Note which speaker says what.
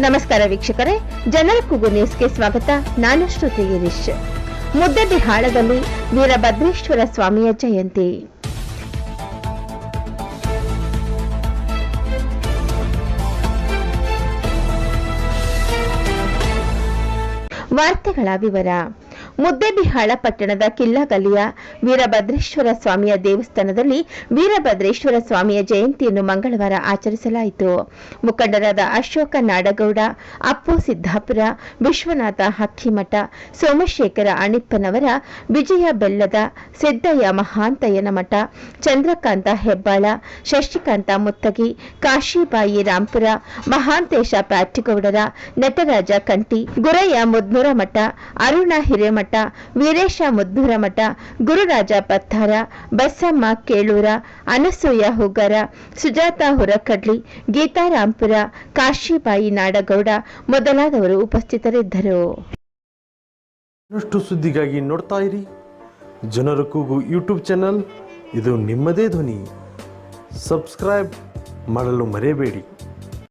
Speaker 1: ನಮಸ್ಕಾರ ವೀಕ್ಷಕರೇ, ಜನರ ಕೂಗು ನ್ಯೂಸ್ಗೆ ಸ್ವಾಗತ. ನಾನು ಶ್ರುತಿ ಗಿರೀಶ್. ಮುದ್ದೆಬಿಹಾಳದಲ್ಲಿ ವೀರಭದ್ರೇಶ್ವರ ಸ್ವಾಮಿಯ ಜಯಂತಿ. ವಾರ್ತೆಗಳ ವಿವರ. ಮುದ್ದೆಬಿಹಾಳ ಪಟ್ಟಣದ ಕಿಲ್ಲಗಲ್ಲಿಯ ವೀರಭದ್ರೇಶ್ವರ ಸ್ವಾಮಿಯ ದೇವಸ್ಥಾನದಲ್ಲಿ ವೀರಭದ್ರೇಶ್ವರ ಸ್ವಾಮಿಯ ಜಯಂತಿಯನ್ನು ಮಂಗಳವಾರ ಆಚರಿಸಲಾಯಿತು. ಮುಖಂಡರಾದ ಅಶೋಕ ನಾಡಗೌಡ, ಅಪ್ಪು ಸಿದ್ದಾಪುರ, ವಿಶ್ವನಾಥ ಹಕ್ಕಿಮಠ, ಸೋಮಶೇಖರ ಅಣಿಪ್ಪನವರ, ವಿಜಯ ಬೆಲ್ಲದ, ಸಿದ್ದಯ್ಯ ಮಹಾಂತಯ್ಯನ ಮಠ, ಚಂದ್ರಕಾಂತ ಹೆಬ್ಬಾಳ, ಶಶಿಕಾಂತ ಮುತ್ತಗಿ, ಕಾಶಿಬಾಯಿ ರಾಂಪುರ, ಮಹಾಂತೇಶ ಪ್ಯಾಟಿಗೌಡರ, ನಟರಾಜ ಕಂಟಿ, ಗುರಯ್ಯ ಮುದ್ನೂರ ಮಠ, ಅರುಣ ಹಿರೇಮಠ ವೀರೇಶ ಮುದ್ದೂರ ಮಠ, ಗುರುರಾಜ ಪತ್ತಾರ ಬಸಮ್ಮ ಕೇಳೂರ, ಅನಸೂಯ ಹುಗರ ಸುಜಾತ ಹುರಕಡ್ಲಿ, ಗೀತಾರಾಂಪುರ, ಕಾಶಿಬಾಯಿ ನಾಡಗೌಡ ಮೊದಲಾದವರು ಉಪಸ್ಥಿತರಿದ್ದರು.
Speaker 2: ಇನ್ನಷ್ಟು ಸುದ್ದಿಗಾಗಿ ನೋಡ್ತಾ ಇರಿ. ಜನರ ಕೂಗು ಯೂಟ್ಯೂಬ್ ಚಾನಲ್. ಇದು ನಿಮ್ಮದೇ ಧ್ವನಿ. ಸಬ್ಸ್ಕ್ರೈಬ್ ಮಾಡಲು ಮರೆಯಬೇಡಿ.